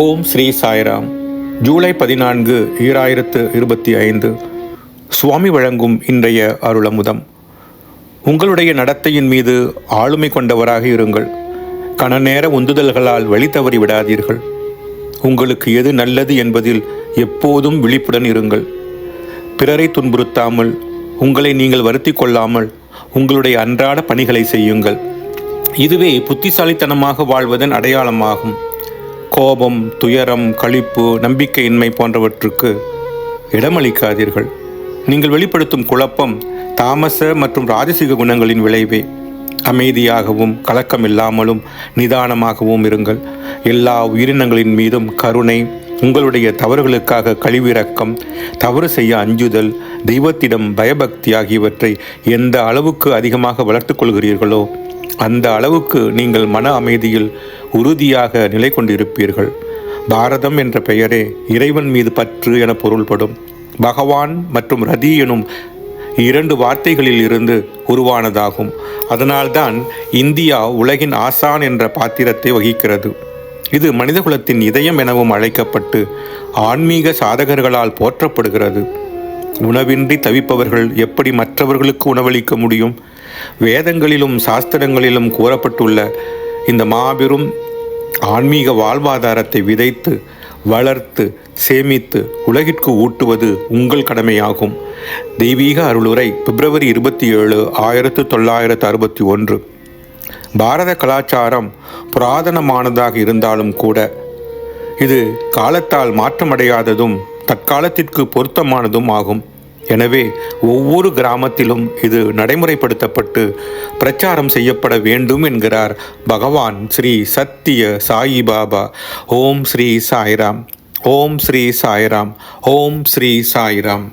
ஓம் ஸ்ரீ சாய்ராம். ஜூலை பதினான்கு ஈராயிரத்து இருபத்தி ஐந்து. சுவாமி வழங்கும் இன்றைய அருளமுதம். உங்களுடைய நடத்தையின் மீது ஆளுமை கொண்டவராக இருங்கள். கணநேர உந்துதல்களால் வழி தவறி விடாதீர்கள். உங்களுக்கு எது நல்லது என்பதில் எப்போதும் விழிப்புடன் இருங்கள். பிறரை துன்புறுத்தாமல் உங்களை நீங்கள் வருத்தி கொள்ளாமல் உங்களுடைய அன்றாட பணிகளை செய்யுங்கள். இதுவே புத்திசாலித்தனமாக வாழ்வதன் அடையாளமாகும். கோபம் துயரம் களிப்பு நம்பிக்கையின்மை போன்றவற்றுக்கு இடமளிக்காதீர்கள். நீங்கள் வெளிப்படுத்தும் குழப்பம் தாமச மற்றும் ராஜசிக குணங்களின் விளைவே. அமைதியாகவும் கலக்கம் இல்லாமலும் நிதானமாகவும் இருங்கள். எல்லா உயிரினங்களின் மீதும் கருணை உங்களுடைய தவறுகளுக்காக கழிவிறக்கம் தவறு செய்ய அஞ்சுதல் தெய்வத்திடம் பயபக்தி ஆகியவற்றை எந்த அளவுக்கு அதிகமாக வளர்த்து கொள்கிறீர்களோ அந்த அளவுக்கு நீங்கள் மன அமைதியில் உறுதியாக நிலை கொண்டிருப்பீர்கள். பாரதம் என்ற பெயரே இறைவன் மீது பற்று என பொருள்படும். பகவான் மற்றும் ரதி எனும் இரண்டு வார்த்தைகளில் இருந்து உருவானதாகும். அதனால்தான் இந்தியா உலகின் ஆசான் என்ற பாத்திரத்தை வகிக்கிறது. இது மனிதகுலத்தின் இதயம் எனவும் அழைக்கப்பட்டு ஆன்மீக சாதகர்களால் போற்றப்படுகிறது. உணவின்றி தவிப்பவர்கள் எப்படி மற்றவர்களுக்கு உணவளிக்க முடியும்? வேதங்களிலும் சாஸ்திரங்களிலும் கூறப்பட்டுள்ள இந்த மாபெரும் ஆன்மீக வாழ்வாதாரத்தை விதைத்து வளர்த்து சேமித்து உலகிற்கு ஊட்டுவது உங்கள் கடமையாகும். தெய்வீக அருளுரை பிப்ரவரி இருபத்தி ஏழு ஆயிரத்து தொள்ளாயிரத்து அறுபத்தி ஒன்று. பாரத கலாச்சாரம் புராதனமானதாக இருந்தாலும் கூட இது காலத்தால் மாற்றமடையாததும் தற்காலத்திற்கு பொருத்தமானதும் ஆகும். எனவே ஒவ்வொரு கிராமத்திலும் இது நடைமுறைப்படுத்தப்பட்டு பிரச்சாரம் செய்யப்பட வேண்டும் என்கிறார் பகவான் ஸ்ரீ சத்திய சாயி பாபா. ஓம் ஸ்ரீ சாய்ராம். ஓம் ஸ்ரீ சாய்ராம். ஓம் ஸ்ரீ சாய்ராம்.